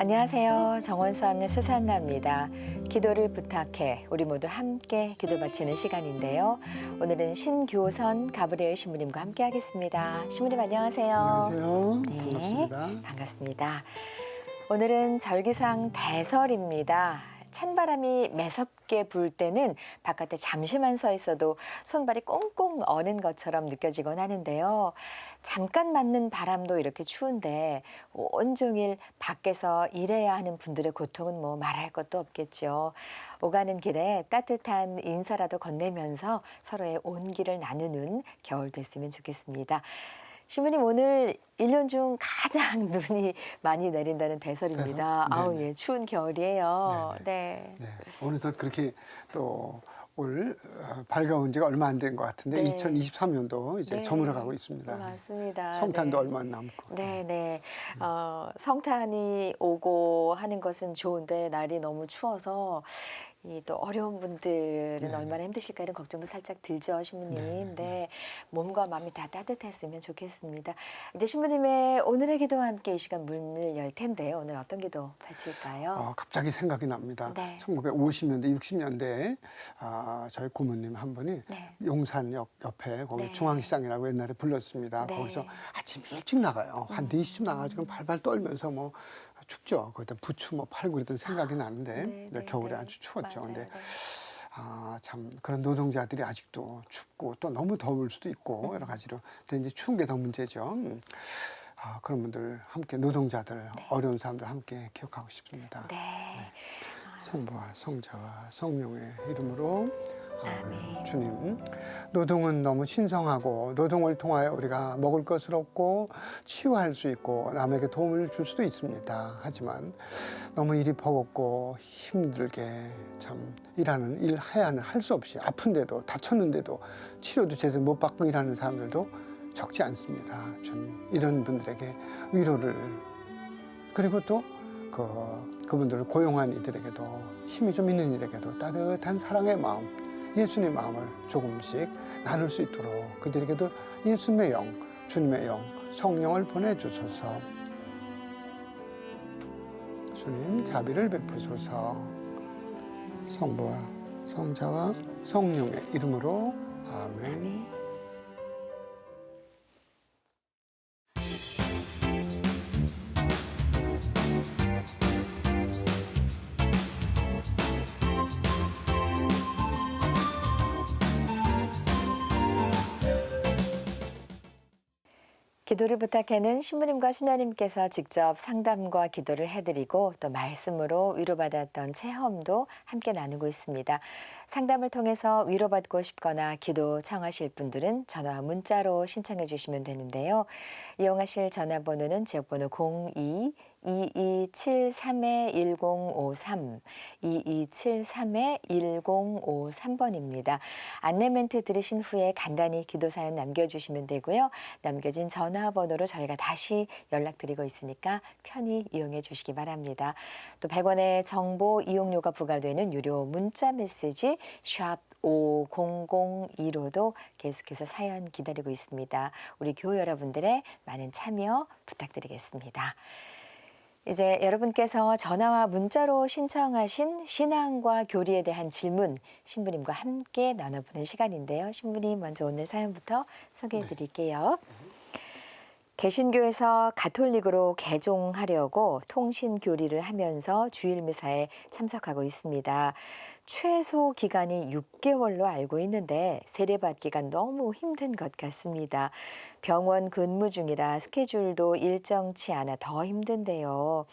안녕하세요. 정원선 수산나입니다. 기도를 부탁해 우리 모두 함께 기도 바치는 시간인데요. 오늘은 신교선 가브리엘 신부님과 함께 하겠습니다. 신부님 안녕하세요. 안녕하세요. 네. 반갑습니다. 반갑습니다. 오늘은 절기상 대설입니다. 찬바람이 매섭게 불 때는 바깥에 잠시만 서 있어도 손발이 꽁꽁 어는 것처럼 느껴지곤 하는데요. 잠깐 맞는 바람도 이렇게 추운데 온종일 밖에서 일해야 하는 분들의 고통은 뭐 말할 것도 없겠죠. 오가는 길에 따뜻한 인사라도 건네면서 서로의 온기를 나누는 겨울 됐으면 좋겠습니다. 신부님 오늘 일 년 중 가장 눈이 많이 내린다는 대설입니다. 대설? 아우 네네. 예, 추운 겨울이에요. 네. 네. 오늘도 그렇게 또 올 밝아온 지가 얼마 안 된 것 같은데 네. 2023년도 이제 네. 저물어가고 있습니다. 맞습니다. 성탄도 네. 얼마 안 남고. 네, 네. 어, 성탄이 오고 하는 것은 좋은데 날이 너무 추워서 이 또 어려운 분들은 네. 얼마나 힘드실까 이런 걱정도 살짝 들죠, 신부님. 네, 네, 몸과 마음이 다 따뜻했으면 좋겠습니다. 이제 신부님의 오늘의 기도와 함께 이 시간 문을 열 텐데 오늘 어떤 기도 펼칠까요? 어, 갑자기 생각이 납니다. 네. 1950년대, 60년대에 아, 저희 고모님 한 분이 네. 용산역 옆에 거기 네. 중앙시장이라고 옛날에 불렀습니다. 네. 거기서 아침 일찍 나가요. 한 4시쯤 나가지고 발발 떨면서 뭐 춥죠. 거기다 부추 뭐 팔고 그랬던 생각이 나는데 네, 네, 겨울에 네. 아주 추웠죠. 맞아요. 근데 네. 아, 참 그런 노동자들이 아직도 춥고 또 너무 더울 수도 있고 여러 가지로 근데 이제 추운 게 더 문제죠. 음. 아, 그런 분들 함께 노동자들 어려운 사람들 함께 기억하고 싶습니다. 네. 성부와 성자와 성령의 이름으로 아멘. 아멘. 주님, 노동은 너무 신성하고 노동을 통하여 우리가 먹을 것을 얻고 치유할 수 있고 남에게 도움을 줄 수도 있습니다. 하지만 너무 일이 버겁고 힘들게 참 일하는 일 해야는 할 수 없이 아픈데도 다쳤는데도 치료도 제대로 못 받고 일하는 사람들도 적지 않습니다. 전 이런 분들에게 위로를 그리고 또 그, 그분들을 고용한 이들에게도 힘이 좀 있는 이들에게도 따뜻한 사랑의 마음, 예수님의 마음을 조금씩 나눌 수 있도록 그들에게도 예수님의 영, 주님의 영, 성령을 보내주소서. 주님 자비를 베푸소서. 성부와 성자와 성령의 이름으로 아멘. 기도를 부탁해는 신부님과 수녀님께서 직접 상담과 기도를 해드리고 또 말씀으로 위로받았던 체험도 함께 나누고 있습니다. 상담을 통해서 위로받고 싶거나 기도 청하실 분들은 전화와 문자로 신청해 주시면 되는데요. 이용하실 전화번호는 지역번호 02 2273-1053, 2273-1053번입니다. 안내 멘트 들으신 후에 간단히 기도 사연 남겨주시면 되고요. 남겨진 전화번호로 저희가 다시 연락드리고 있으니까 편히 이용해 주시기 바랍니다. 또 100원의 정보 이용료가 부과되는 유료 문자 메시지 샵 5002로도 계속해서 사연 기다리고 있습니다. 우리 교우 여러분들의 많은 참여 부탁드리겠습니다. 이제 여러분께서 전화와 문자로 신청하신 신앙과 교리에 대한 질문 신부님과 함께 나눠보는 시간인데요. 신부님 먼저 오늘 사연부터 소개해 드릴게요. 개신교에서 가톨릭으로 개종하려고 통신 교리를 하면서 주일 미사에 참석하고 있습니다. 최소 기간이 6개월로 알고 있는데 세례받기가 너무 힘든 것 같습니다. 병원 근무 중이라 스케줄도 일정치 않아 더 힘든데요.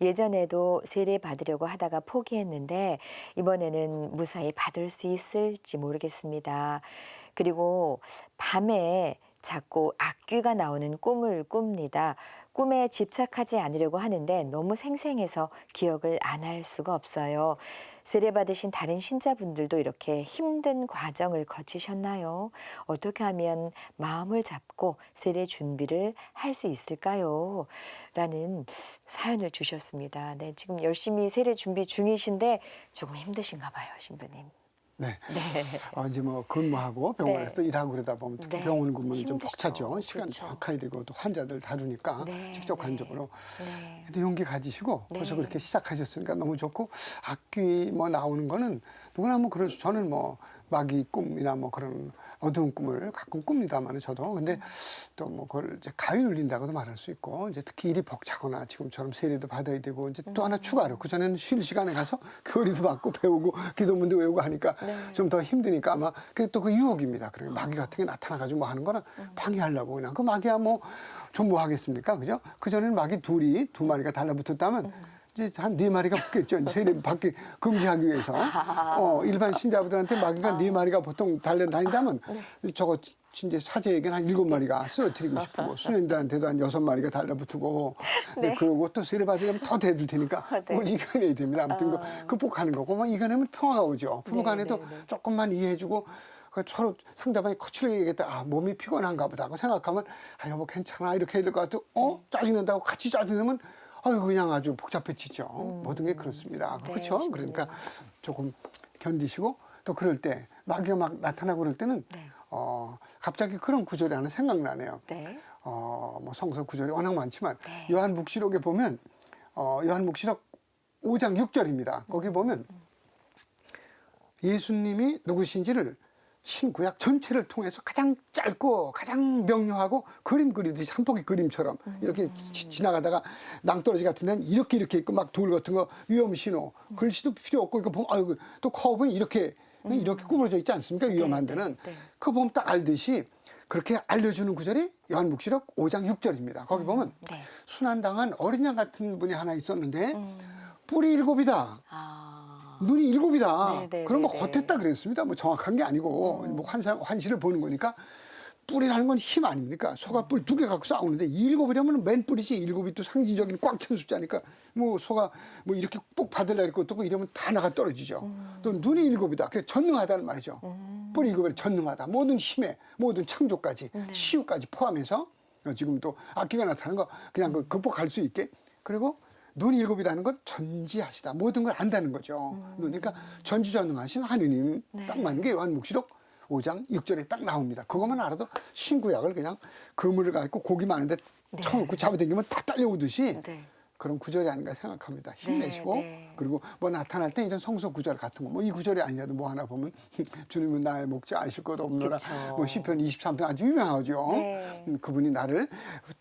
예전에도 세례 받으려고 하다가 포기했는데 이번에는 무사히 받을 수 있을지 모르겠습니다. 그리고 밤에 자꾸 악귀가 나오는 꿈을 꿉니다. 꿈에 집착하지 않으려고 하는데 너무 생생해서 기억을 안 할 수가 없어요. 세례 받으신 다른 신자분들도 이렇게 힘든 과정을 거치셨나요? 어떻게 하면 마음을 잡고 세례 준비를 할 수 있을까요? 라는 사연을 주셨습니다. 네, 지금 열심히 세례 준비 중이신데 조금 힘드신가 봐요, 신부님. 네. 네. 어, 이제 뭐 근무하고 병원에서 네. 또 일하고 그러다 보면 특히 네. 병원 근무는 좀 힘드죠. 벅차죠. 시간 그렇죠. 정확하게 되고 또 환자들 다루니까 네, 직접 네. 간접으로. 네. 그래도 용기 가지시고 벌써 네. 그렇게 시작하셨으니까 너무 좋고 악기 뭐 나오는 거는 누구나 뭐 그럴 수 저는 뭐 마귀 꿈이나 뭐 그런 어두운 꿈을 가끔 꿉니다만은 저도 근데 또 뭐 그걸 이제 가위 눌린다고도 말할 수 있고 이제 특히 일이 벅차거나 지금처럼 세례도 받아야 되고 이제 또 하나 추가로 그 전에는 쉴 시간에 가서 교리도 받고 배우고 기도문도 외우고 하니까 네. 좀더 힘드니까 아마 그게 또 그 유혹입니다. 그리고 마귀 같은 게 나타나가지고 뭐 하는 거는 방해하려고 그냥 그 마귀야 뭐 좀 뭐 하겠습니까, 그죠? 그 전에는 마귀 둘이 두 마리가 달라붙었다면. 이제 한네 마리가 붙겠죠. 세례 받기 금지하기 위해서. 어, 일반 신자분들한테 마귀가 네 마리가 보통 달려다닌다면 저거 이제 사제에게는 한 일곱 마리가 쓰러뜨리고 싶고 수녀님들한테도 한 여섯 마리가 달라붙고 네. 그러고 또 세례 받으려면 더 대들 테니까 아, 네. 그걸 이겨내야 됩니다. 아무튼 그 극복하는 거고 뭐 이겨내면 평화가 오죠. 부부간에도 네, 네, 네. 조금만 이해해주고 그 서로 상대방이 거칠게 얘기했다. 아 몸이 피곤한가 보다 하고 생각하면 아 여보 괜찮아 이렇게 해야 될 것 같아. 어 짜증낸다고 같이 짜증내면 아유 그냥 아주 복잡해지죠. 모든 게 그렇습니다. 음. 네, 그렇죠. 좋네요. 그러니까 조금 견디시고 또 그럴 때 마귀가 막 나타나고 그럴 때는 네. 어 갑자기 그런 구절이 하나 생각나네요. 네. 어, 뭐 성서 구절이 워낙 많지만 네. 요한 묵시록에 보면 어, 요한 묵시록 5장 6절입니다. 거기 보면 예수님이 누구신지를 신구약 전체를 통해서 가장 짧고 가장 명료하고 그림 그리듯이 한 폭의 그림처럼 이렇게 지- 지나가다가 낭떠러지 같은 데는 이렇게 이렇게 있고 막 돌 같은 거 위험 신호 글씨도 필요 없고 이거 보면 아이고 또 커브는 이렇게 이렇게 구부러져 있지 않습니까 위험한 네, 데는 네. 그거 보면 딱 알듯이 그렇게 알려주는 구절이 요한묵시록 5장 6절입니다. 거기 보면 네. 순환당한 어린 양 같은 분이 하나 있었는데 음. 뿔이 일곱이다. 아. 눈이 일곱이다. 네, 네, 그런 거 네, 네. 겉했다 그랬습니다. 뭐 정확한 게 아니고 뭐 환상, 환시를 보는 거니까 뿔이라는 건 힘 아닙니까? 소가 뿔 두 개 갖고 싸우는데 일곱이라면 맨 뿔이지 일곱이 또 상징적인 꽉 찬 숫자니까 뭐 소가 뭐 이렇게 꼭 받으려 이렇게 또 이러면 다 나가 떨어지죠. 또 눈이 일곱이다. 그래서 전능하다는 말이죠. 뿔 일곱이 전능하다. 모든 힘에 모든 창조까지 치유까지 포함해서 어, 지금 또 악기가 나타나는 거 그냥 그 극복할 수 있게 그리고 눈이 일곱이라는 건 전지하시다. 모든 걸 안다는 거죠. 그러니까 전지전능하신 하느님 딱 맞는 게 요한묵시록 5장 6절에 딱 나옵니다. 그것만 알아도 신구약을 그냥 그물을 갖고 고기 많은데 쳐놓고 잡아당기면 다 딸려오듯이 네. 그런 구절이 아닌가 생각합니다. 힘내시고 네, 네. 그리고 뭐 나타날 때 이런 성서 구절 같은 거 뭐 이 구절이 아니라도 뭐 하나 보면 주님은 나의 목자 아실 것 없노라 그쵸. 뭐 시편 23편 아주 유명하죠. 네. 음, 그분이 나를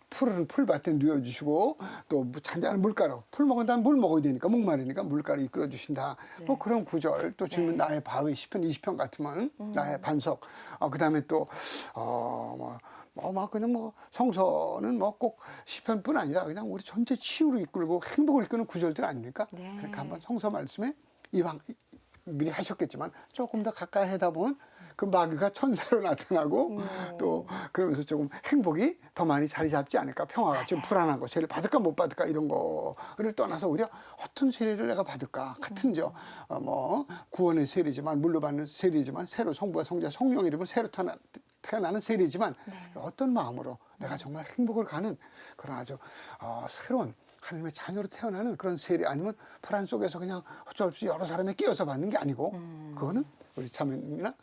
푸른 풀밭에 누워 주시고 또뭐 잔잔한 물가로 풀 먹은 다음 물 먹어야 되니까 목마르니까 물가로 이끌어 주신다. 뭐 그런 구절 또 주님은 네. 나의 바위 시편 20편 같으면 나의 반석. 어, 그다음에 또 어 뭐 뭐 막 그냥 뭐 성서는 뭐 꼭 시편뿐 아니라 그냥 우리 전체 치유로 이끌고 행복을 이끄는 구절들 아닙니까? 네. 그러니까 한번 성서 말씀에 이방 미리 하셨겠지만 조금 더 가까이 하다 보면 그 마귀가 천사로 나타나고 또 그러면서 조금 행복이 더 많이 자리 잡지 않을까? 평화가 좀 불안한 거. 세례 받을까 못 받을까? 이런 거를 떠나서 오히려 어떤 세례를 내가 받을까? 같은 저뭐 구원의 세례지만 물로 받는 세례지만 새로 성부와 성자 성령 이름을 새로 태어나, 태어나는 세례지만 어떤 마음으로 내가 정말 행복을 가는 그런 아주 어, 새로운 하나님의 자녀로 태어나는 그런 세례 아니면 불안 속에서 그냥 어쩔 수 없이 여러 사람에 끼어서 받는 게 아니고 그거는 우리 자매님이나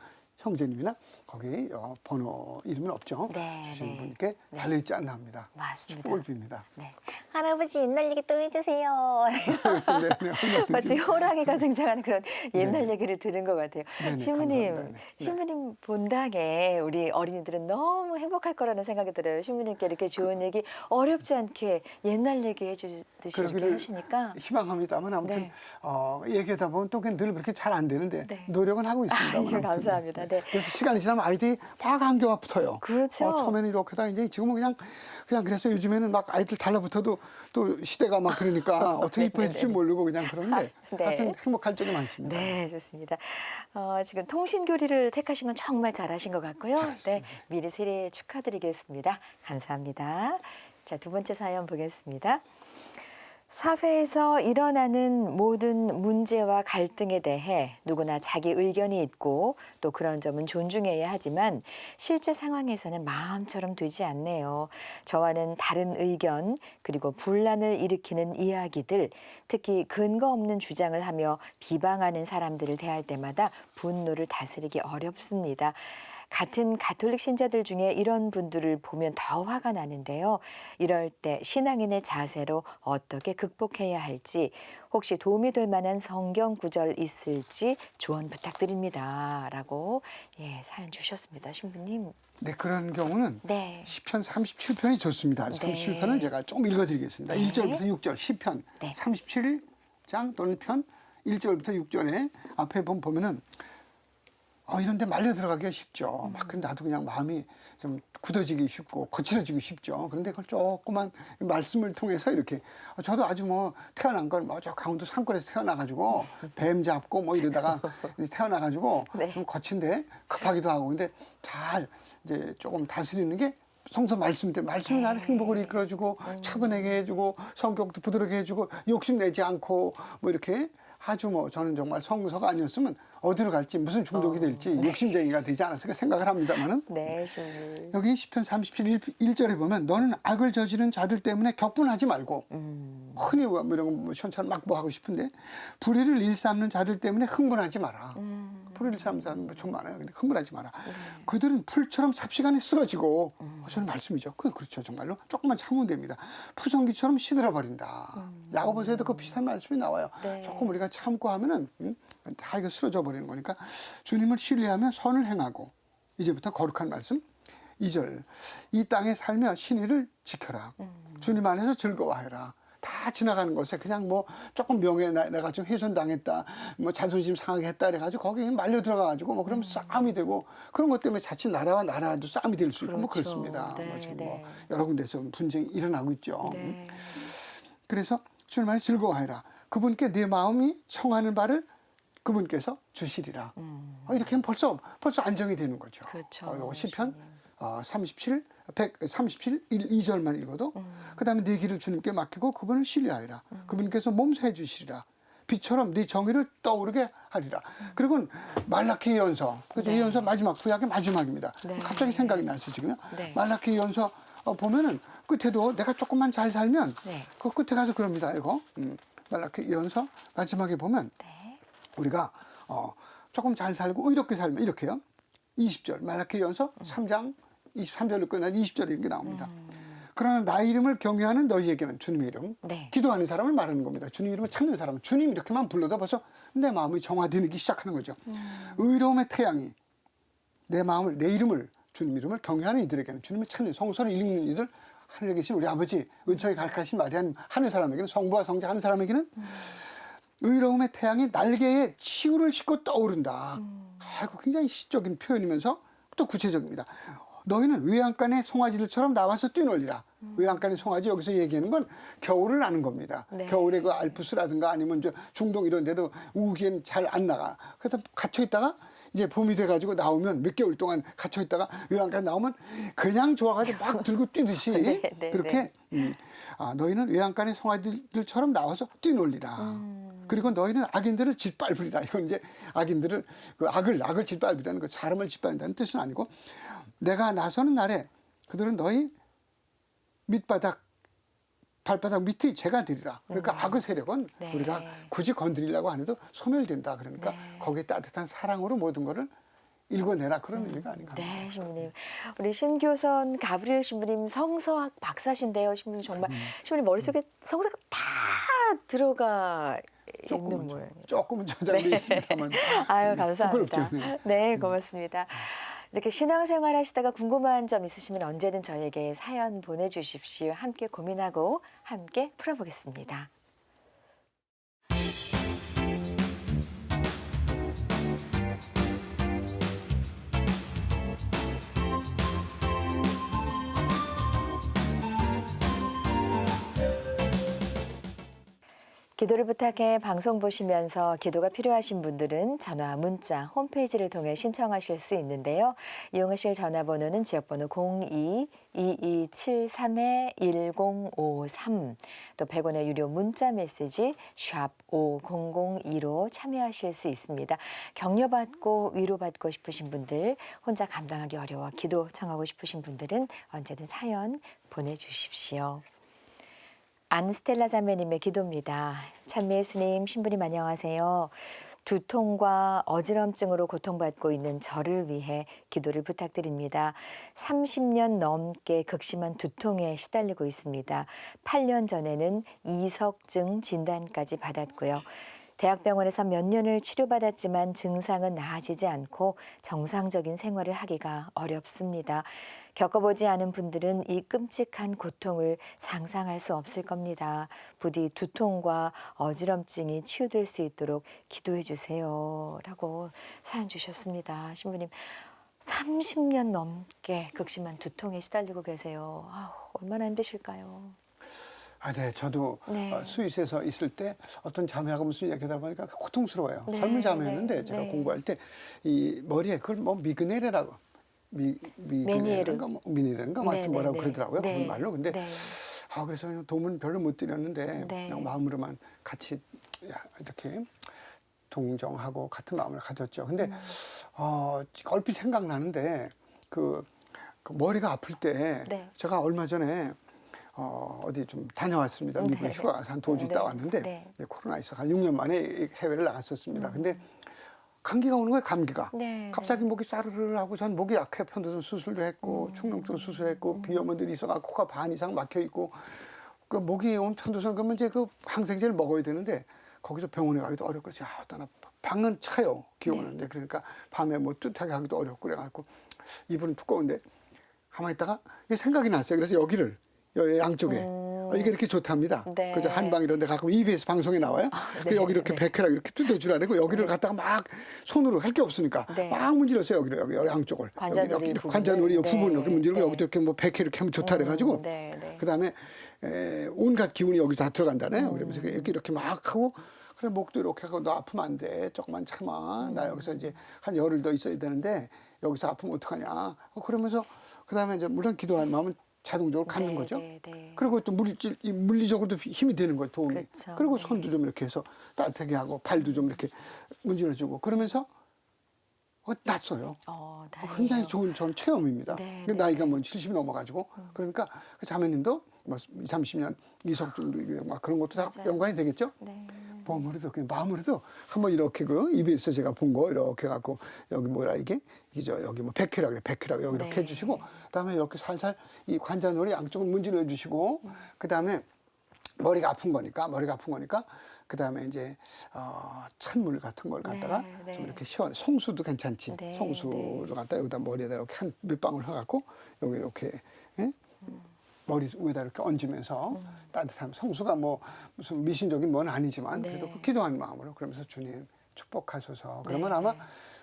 형제님이나 거기 어, 번호 이름은 없죠. 네, 주신 네. 분께 네. 달려 있지 않나 합니다. 맞습니다. 축복을 빕니다. 네. 할아버지 옛날 얘기 또 해주세요. 네, 네, 얼마든지. 마치 호랑이가 등장하는 그런 옛날 얘기를 들은 것 같아요. 네네, 신부님, 감사합니다. 네. 네. 신부님 본당에 우리 어린이들은 너무 행복할 거라는 생각이 들어요. 신부님께 이렇게 좋은 얘기 어렵지 않게 옛날 얘기 해주 듯이 이렇게 하시니까 희망합니다만 아무튼 네. 어, 얘기하다 보면 또 늘 그렇게 잘 안 되는데 네. 노력은 하고 있습니다. 아, 예, 감사합니다. 네. 그래서 시간이 지나면 아이들이 막 안겨와 붙어요. 그렇죠. 어, 처음에는 이렇게다 이제 지금은 그냥 그냥 그래서 요즘에는 막 아이들 달라붙어도 또 시대가 막 그러니까 어떻게 이뻐해 줄지 모르고 그냥 그러는데 네. 하여튼 행복할 적이 많습니다. 네, 좋습니다. 어, 지금 통신교리를 택하신 건 정말 잘하신 것 같고요. 네, 미리 세례 축하드리겠습니다. 감사합니다. 자, 두 번째 사연 보겠습니다. 사회에서 일어나는 모든 문제와 갈등에 대해 누구나 자기 의견이 있고 또 그런 점은 존중해야 하지만 실제 상황에서는 마음처럼 되지 않네요. 저와는 다른 의견 그리고 분란을 일으키는 이야기들 특히 근거 없는 주장을 하며 비방하는 사람들을 대할 때마다 분노를 다스리기 어렵습니다. 같은 가톨릭 신자들 중에 이런 분들을 보면 더 화가 나는데요. 이럴 때 신앙인의 자세로 어떻게 극복해야 할지 혹시 도움이 될 만한 성경 구절 있을지 조언 부탁드립니다. 라고 예, 사연 주셨습니다. 신부님. 네, 그런 경우는 네. 시편 37편이 좋습니다. 네. 37편은 제가 좀 읽어 드리겠습니다. 네. 1절부터 6절 시편 네. 37장 또는 편 1절부터 6절에 앞에 보면 보면은 어, 이런 데 말려 들어가기가 쉽죠. 막 근데 나도 그냥 마음이 좀 굳어지기 쉽고 거칠어지기 쉽죠. 그런데 그걸 조그만 말씀을 통해서 이렇게 어, 저도 아주 뭐 태어난 건뭐저 강원도 산골에서 태어나가지고 뱀 잡고 뭐 이러다가 태어나가지고 네. 좀 거친데 급하기도 하고 근데 잘 이제 조금 다스리는 게 성서 말씀 때 말씀이 나를 행복을 이끌어주고 차분하게 해주고 성격도 부드럽게 해주고 욕심내지 않고 뭐 이렇게 아주 뭐 저는 정말 성서가 아니었으면 어디로 갈지 무슨 중독이 될지 욕심쟁이가 되지 않았을까 생각을 합니다만은 네. 여기 시편 37편 1절에 보면 너는 악을 저지른 자들 때문에 격분하지 말고 흔히 뭐 이런 거 시원찮 막뭐 하고 싶은데 불의를 일삼는 자들 때문에 흥분하지 마라. 불의를 일삼는 자는 뭐좀 많아요. 근데 흥분하지 마라. 그들은 풀처럼 삽시간에 쓰러지고 저는 말씀이죠. 그 그렇죠 정말로 조금만 참으면 됩니다. 푸성기처럼 시들어 버린다. 야고보서에도 그 비슷한 말씀이 나와요. 네. 조금 우리가 참고 하면은 음, 다 이거 쓰러져 버리는 거니까 주님을 신뢰하며 선을 행하고 이제부터 거룩한 말씀 2절 이 땅에 살며 신의를 지켜라 주님 안에서 즐거워하라 다 지나가는 것에 그냥 뭐 조금 명예 나- 내가 좀 훼손당했다 뭐 자존심 상하게 했다 그래가지고 거기에 말려 들어가가지고 뭐 그러면 싸움이 되고 그런 것 때문에 자칫 나라와 나라도 싸움이 될 수 있고 뭐 그렇죠. 그렇습니다 네, 뭐 지금 네. 뭐 여러 군데서 분쟁이 일어나고 있죠 네. 그래서 주님 안에 즐거워하라. 그분께 내 마음이 청하는 바를 그분께서 주시리라. 어, 이렇게 하면 벌써 벌써 안정이 되는 거죠. 음. 그렇죠. 어, 요거 시편 어, 37, 137, 1, 2절만 읽어도 그다음에 내 길을 주님께 맡기고 그분을 신뢰하리라. 그분께서 몸소해 주시리라. 빛처럼 네 정의를 떠오르게 하리라. 그리고 말라키 연서. 그죠? 이 연서 마지막 구약의 마지막입니다. 네. 갑자기 생각이 나서 지금요. 네. 말라키 연서 어, 보면은 끝에도 내가 조금만 잘 살면 네. 그 끝에 가서 그럽니다. 이거 음, 말라키 연서 마지막에 보면 네. 우리가 어, 조금 잘 살고 의롭게 살면 이렇게요. 20절 말라키 연서 3장 23절로 끝난 20절 이런 게 나옵니다. 그러나 나 이름을 경외하는 너희에게는 주님의 이름 네. 기도하는 사람을 말하는 겁니다. 주님 이름을 찾는 사람 주님 이렇게만 불러도 벌써 내 마음이 정화되기 시작하는 거죠. 의로움의 태양이 내 마음을 내 이름을 주님 이름을 경외하는 이들에게는 주님을 찾는 성서를 읽는 이들 하늘에 계신 우리 아버지 은총이 가르치신 아닌 하는 사람에게는 성부와 성자 하는 사람에게는 의로움의 태양이 날개에 치유를 싣고 떠오른다. 아이고 굉장히 시적인 표현이면서 또 구체적입니다. 너희는 외양간의 송아지들처럼 나와서 뛰놀리라. 외양간의 송아지 여기서 얘기하는 건 겨울을 아는 겁니다. 네. 겨울에 그 알프스라든가 아니면 저 중동 이런 데도 우기엔 잘 안 나가. 그래서 갇혀 있다가 이제 봄이 돼가지고 나오면 몇 개월 동안 갇혀 있다가 외양간 나오면 그냥 좋아가지고 막 들고 뛰듯이 네, 네, 그렇게 음, 아, 너희는 외양간의 송아지들처럼 나와서 뛰놀리라. 음. 그리고 너희는 악인들을 짓밟으리라. 이건 이제 악인들을 그 악을 악을 짓밟으라는 거 사람을 짓밟는다는 뜻은 아니고 내가 나서는 날에 그들은 너희 밑바닥 발바닥 밑이 재가 되리라. 그러니까 악의 세력은 음. 네. 우리가 굳이 건드리려고 안 해도 소멸된다. 그러니까 네. 거기에 따뜻한 사랑으로 모든 거를 읽어내라 그런 의미가 아닌가. 네, 신부님. 우리 신교선 가브리엘 신부님 성서학 박사신데요, 신부님 정말 음. 신부님 머릿속에 성서가 다 들어가 조금은 모양. 조금은 저장돼 있습니다만. 아유, 감사합니다. 부끄럽죠. 네. 네, 고맙습니다. 이렇게 신앙생활 하시다가 궁금한 점 있으시면 언제든 저에게 사연 보내주십시오. 함께 고민하고 함께 풀어보겠습니다. 기도를 부탁해 방송 보시면서 기도가 필요하신 분들은 전화, 문자, 홈페이지를 통해 신청하실 수 있는데요. 이용하실 전화번호는 지역번호 02-2273-1053 또 100원의 유료 문자 메시지 샵 5002로 참여하실 수 있습니다. 격려받고 위로받고 싶으신 분들 혼자 감당하기 어려워 기도 청하고 싶으신 분들은 언제든 사연 보내주십시오. 안스텔라 자매님의 기도입니다. 찬미 예수님 신부님 안녕하세요. 두통과 어지럼증으로 고통받고 있는 저를 위해 기도를 부탁드립니다. 30년 넘게 극심한 두통에 시달리고 있습니다. 8년 전에는 이석증 진단까지 받았고요. 대학병원에서 몇 년을 치료받았지만 증상은 나아지지 않고 정상적인 생활을 하기가 어렵습니다. 겪어보지 않은 분들은 이 끔찍한 고통을 상상할 수 없을 겁니다. 부디 두통과 어지럼증이 치유될 수 있도록 기도해 주세요. 라고 사연 주셨습니다. 신부님, 30년 넘게 극심한 두통에 시달리고 계세요. 아우, 얼마나 힘드실까요? 아, 네. 저도 네. 어, 스위스에서 있을 때 어떤 자매하고 무슨 이야기하다 보니까 고통스러워요. 네, 젊은 자매였는데 네, 제가 네. 공부할 때 이 머리에 그걸 뭐 미그네레라고 미 미그네레인가 뭐 미네레인가 뭐 네, 하여튼 네, 뭐라고 네. 그러더라고요. 네. 그분 말로. 근데 네. 아 그래서 도움은 별로 못 드렸는데 네. 그냥 마음으로만 같이 야, 이렇게 동정하고 같은 마음을 가졌죠. 근데 음. 어 얼핏 생각나는데 그, 그 머리가 아플 때 네. 제가 얼마 전에 어, 어디 좀 다녀왔습니다. 네. 미국에 휴가 가서 한두주 네. 있다 왔는데 네. 이제 코로나 있어 한 6년 만에 해외를 나갔었습니다. 근데 감기가 오는 거예요, 감기가. 네, 갑자기 목이 싸르르 하고 전 목이 약해 편도선 수술도 했고 음. 충농증 수술했고 비염원들이 있어가 코가 반 이상 막혀 있고 그 목이 온 편도선 그러면 이제 그 항생제를 먹어야 되는데 거기서 병원에 가기도 어렵고 그래서 아, 나 방은 차요 기온은데 그러니까 밤에 뭐 뜻하게 하기도 어렵고 그래갖고 이불은 두꺼운데 가만히 있다가 이게 생각이 났어요. 그래서 여기를 여- 양쪽에 어, 이게 이렇게 좋답니다. 음. 네. 그죠 한방 이런 데 가끔 EBS 방송에 나와요. 그 네, 여기 이렇게 네. 백회라 이렇게 뜯어주라고 여기를 갖다가 막 손으로 할 게 없으니까 네. 막 문질렀어요 여기를 여기 여기 양쪽을 관자놀이 여기 이렇게. 관자놀이 네, 부분 이렇게 문지르고 네. 여기도 이렇게 뭐 백회 이렇게 하면 좋다 그래 가지고 음, 네, 네. 그다음에 에, 온갖 기운이 여기 다 들어간다네요. 음. 그러면서 이렇게 이렇게 막 하고 그래 목도 이렇게 하고 너 아프면 안 돼. 조금만 참아. 음. 나 여기서 이제 한 열흘 더 있어야 되는데 여기서 아프면 어떡하냐. 어, 그러면서 그다음에 이제 물론 기도하는 마음은 자동적으로 갖는 네, 거죠. 네, 네. 그리고 또 물질 이 물리적으로도 힘이 되는 거예요 도움이. 그렇죠. 그리고 네. 손도 좀 이렇게 해서 따뜻하게 하고 발도 좀 이렇게 문질러주고 그러면서 어, 났어요. 어, 어, 다행이에요. 굉장히 좋은 전 체험입니다. 네, 그 네. 나이가 뭐 70이 넘어가지고 그러니까 그 자매님도 뭐 20, 30년 이석증도 막 그런 것도 다 맞아요. 연관이 되겠죠. 네. 몸으로도 그냥 마음으로도 한번 이렇게 그 입에서 제가 본 거 이렇게 갖고 여기 뭐라 이게 이저 여기 뭐 백회라 그래 백회라 여기 이렇게 네. 해주시고 그다음에 이렇게 살살 이 관자놀이 양쪽을 문질러 주시고 그다음에 머리가 아픈 거니까 머리가 아픈 거니까 그다음에 이제 어, 찬물 같은 걸 갖다가 네, 네. 좀 이렇게 시원 송수도 괜찮지 네, 송수를 갖다 여기다 머리에다 이렇게 한 몇 방울 해갖고 여기 이렇게 예? 머리 위에다 이렇게 얹으면서 따뜻한 성수가 뭐 무슨 미신적인 건 아니지만 네. 그래도 그 기도하는 마음으로 그러면서 주님 축복하소서. 그러면 네, 아마 네.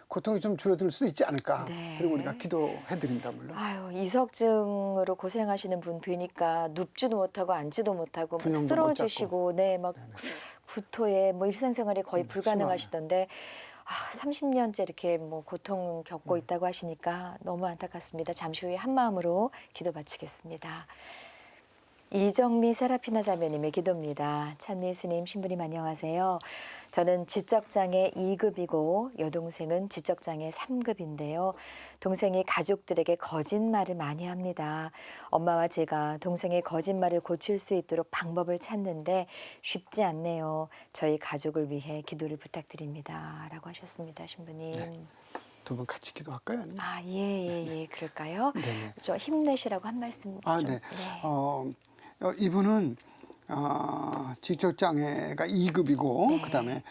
고통이 좀 줄어들 수도 있지 않을까. 네. 그리고 우리가 기도해드립니다 물론. 아유 이석증으로 고생하시는 분 뵈니까 눕지도 못하고 앉지도 못하고 막 균형도 못 쓰러지시고 네막 구토에 뭐 일상생활이 거의 음, 불가능하시던데 아 30년째 이렇게 뭐 고통 음. 겪고 있다고 하시니까 너무 안타깝습니다. 잠시 후에 한 마음으로 기도 바치겠습니다. 이정미 세라피나 자매님의 기도입니다. 찬미 예수님 신부님 안녕하세요. 저는 지적장애 2급이고 여동생은 지적장애 3급인데요. 동생이 가족들에게 거짓말을 많이 합니다. 엄마와 제가 동생의 거짓말을 고칠 수 있도록 방법을 찾는데 쉽지 않네요. 저희 가족을 위해 기도를 부탁드립니다. 라고 하셨습니다. 신부님. 네. 두분 같이 기도할까요? 아니면? 아, 예, 예, 예. 그럴까요? 네 네. 저 힘내시라고 한 말씀 아, 좀. 네. 어, 어, 이분은 어, 지적 장애가 2급이고 네. 그다음에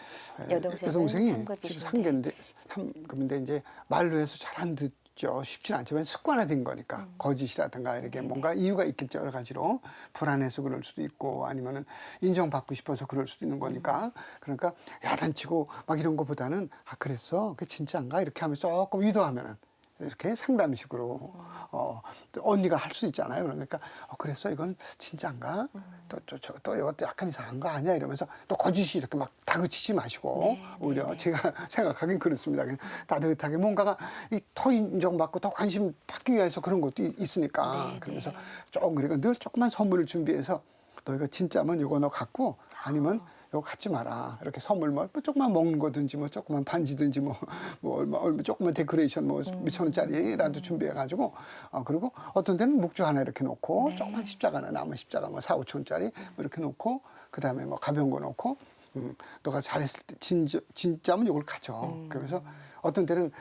여동생은 여동생이. 지금 3개인데 3급인데 이제 말로 해서 잘 안 듣죠. 쉽지는 않지만 습관화된 거니까 음. 거짓이라든가 이렇게 네, 뭔가 이유가 있겠죠. 여러 가지로 불안해서 그럴 수도 있고 아니면은 인정받고 싶어서 그럴 수도 있는 거니까 음. 그러니까 야단치고 막 이런 거보다는 아 그랬어? 그 진짜인가? 이렇게 하면 조금 위도하면은 이렇게 상담식으로 어, 또 언니가 할 수 있잖아요. 그러니까 어, 그랬어 이건 진짜인가? 또또 저 또 이것도 약간 이상한 거 아니야? 이러면서 또 거짓이 이렇게 막 다그치지 마시고 오히려 제가 생각하긴 그렇습니다. 그냥 따뜻하게 뭔가가 이 더 인정받고 더 관심 받기 위해서 그런 것도 이- 있으니까 그러면서 조금 그러니까 늘 조그만 선물을 준비해서 너 이거 진짜면 이거 너 갖고 아니면 이거 갖지 마라. 이렇게 선물 뭐 조그만 먹는 거든지 뭐 조그만 반지든지 뭐, 뭐 얼마 얼마 조그만 데코레이션 뭐 몇천 원짜리라도 준비해 가지고 어 그리고 어떤 데는 묵주 하나 이렇게 놓고 조그만 십자가 하나 남은 십자가 뭐 4, 5천 원짜리 뭐 이렇게 놓고 그다음에 뭐 가벼운 거 놓고 음, 너가 잘했을 때 진짜 진짜면 이걸 가져. 그러면서 어떤 때는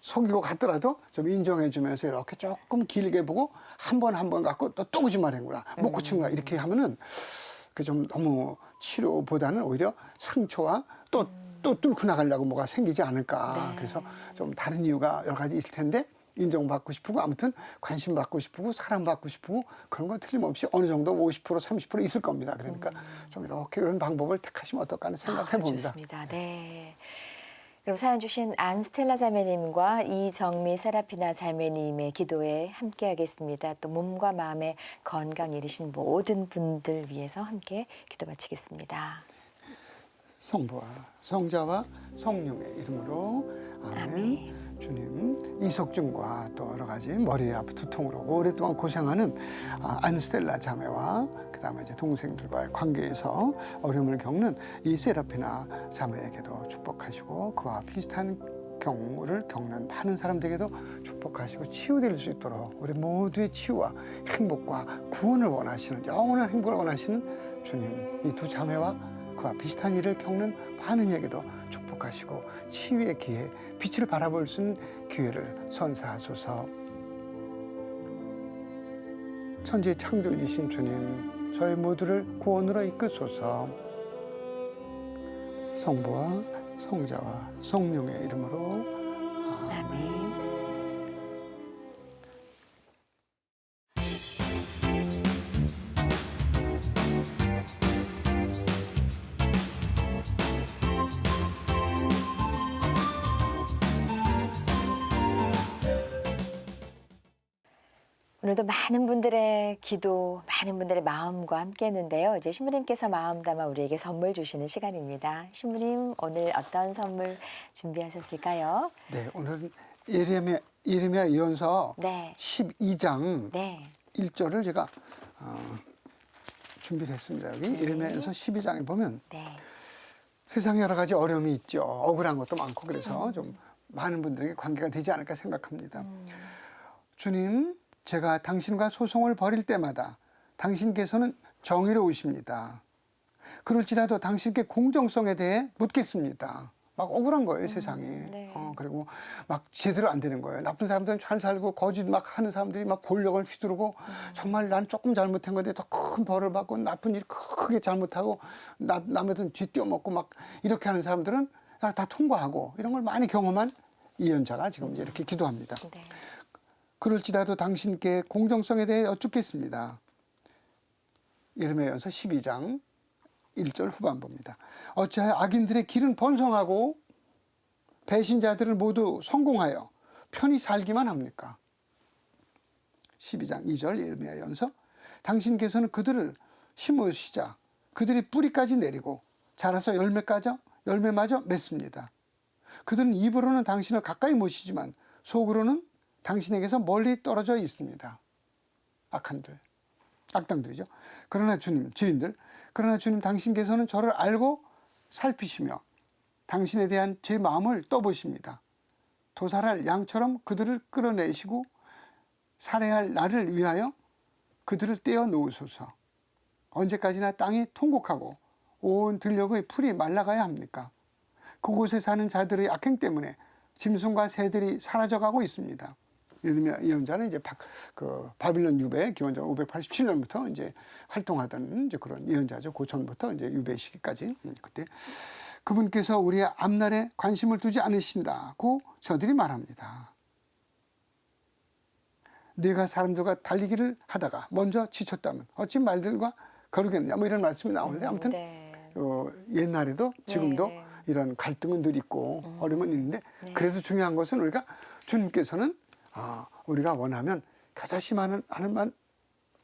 속이고 갔더라도 좀 인정해 주면서 이렇게 조금 길게 보고 한 번 한 번 갖고 또 또 거짓말했구나 못 고친 거야. 이렇게 하면은 그 좀 너무 치료보다는 오히려 상처와 또 또 뚫고 나가려고 뭐가 생기지 않을까 그래서 좀 다른 이유가 여러 가지 있을 텐데 인정받고 싶고 아무튼 관심 받고 싶고 사랑받고 싶고 그런 건 틀림없이 어느 정도 50% 30% 있을 겁니다 그러니까 좀 이렇게 이런 방법을 택하시면 어떨까 하는 생각을 해봅니다. 좋습니다. 네. 그럼 사연 주신 안스텔라 자매님과 이정미 세라피나 자매님의 기도에 함께하겠습니다. 또 몸과 마음의 건강 잃으신 모든 분들 위해서 함께 기도 마치겠습니다. 성부와 성자와 성령의 이름으로 아멘. 주님 이석준과 또 여러 가지 아프 두통으로 오랫동안 고생하는 아, 안스텔라 자매와 그다음에 이제 동생들과의 관계에서 어려움을 겪는 이 세라피나 자매에게도 축복하시고 그와 비슷한 경우를 겪는 많은 사람들에게도 축복하시고 치유될 수 있도록 우리 모두의 치유와 행복과 구원을 원하시는 영원한 행복을 원하시는 주님 이 두 자매와 그와 비슷한 일을 겪는 많은 이에게도 축복하시고 치유의 기회, 빛을 바라볼 수 있는 기회를 선사하소서. 천지 창조이신 주님, 저희 모두를 구원으로 이끄소서. 성부와 성자와 성령의 이름으로 아멘. 오늘도 많은 분들의 기도, 많은 분들의 마음과 함께 했는데요. 이제 신부님께서 마음 담아 우리에게 선물 주시는 시간입니다. 신부님 오늘 어떤 선물 준비하셨을까요? 네, 오늘은 예레미야 예레미야 예언서 네, 12장 네, 1절을 제가 어, 준비를 했습니다. 여기 예레미야서 12장에 보면 네. 세상에 여러 가지 어려움이 있죠. 억울한 것도 많고 그래서 좀 많은 분들에게 관계가 되지 않을까 생각합니다. 주님, 제가 당신과 소송을 벌일 때마다 당신께서는 정의로우십니다. 그럴지라도 당신께 공정성에 대해 묻겠습니다. 막 억울한 거예요, 세상이. 네. 어, 그리고 막 제대로 안 되는 거예요. 나쁜 사람들은 잘 살고 거짓 막 하는 사람들이 막 권력을 휘두르고 정말 난 조금 잘못한 건데 더 큰 벌을 받고 나쁜 일 크게 잘못하고 나, 남의 돈 쥐떼어먹고 막 이렇게 하는 사람들은 다, 다 통과하고 이런 걸 많이 경험한 이연자가 지금 이렇게 기도합니다. 네. 그럴지라도 당신께 공정성에 대해 여쭙겠습니다. 예레미야서 12장 1절 후반부입니다. 어찌하여 악인들의 길은 번성하고 배신자들은 모두 성공하여 편히 살기만 합니까? 12장 2절 예레미야 연서 당신께서는 그들을 심으시자 그들이 뿌리까지 내리고 자라서 열매까지 열매마저 맺습니다. 그들은 입으로는 당신을 가까이 모시지만 속으로는 당신에게서 멀리 떨어져 있습니다. 악한들, 악당들이죠. 그러나 주님, 죄인들, 그러나 주님 당신께서는 저를 알고 살피시며 당신에 대한 제 마음을 떠보십니다. 도살할 양처럼 그들을 끌어내시고 살해할 나를 위하여 그들을 떼어 놓으소서. 언제까지나 땅이 통곡하고 온 들녘의 풀이 말라가야 합니까? 그곳에 사는 자들의 악행 때문에 짐승과 새들이 사라져가고 있습니다. 예레미야 예언자는 이제 박, 그 바빌론 유배 기원전 587년부터 이제 활동하던 이제 그런 예언자죠. 고전부터 이제 유배 시기까지 음, 그때 그분께서 우리의 앞날에 관심을 두지 않으신다고 저들이 말합니다. 내가 사람들과 달리기를 하다가 먼저 지쳤다면 어찌 말들과 거르겠느냐 뭐 이런 말씀이 나오는데 아무튼 네. 어, 옛날에도 지금도 네. 이런 갈등은 늘 있고 어려움은 있는데 그래서 중요한 것은 우리가 주님께서는 아, 우리가 원하면 겨자씨 하는 하는만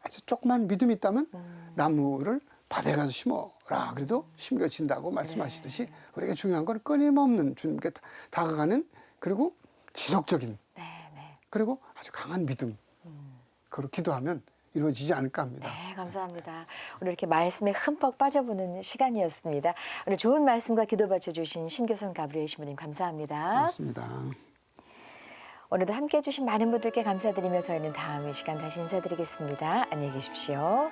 아주 조그만 믿음이 있다면 나무를 바다에 가서 심어라. 그래도 심겨진다고 말씀하시듯이 우리에게 중요한 건 끊임없는 주님께 다- 다가가는 그리고 지속적인 네, 네. 그리고 아주 강한 믿음. 그로 기도하면 이루어지지 않을까 합니다. 네, 감사합니다. 오늘 이렇게 말씀에 흠뻑 빠져보는 시간이었습니다. 오늘 좋은 말씀과 기도 받쳐주신 신교선 가브리엘 신부님 감사합니다. 고맙습니다. 오늘도 함께해 주신 많은 분들께 감사드리며 저희는 다음 이 시간 다시 인사드리겠습니다. 안녕히 계십시오.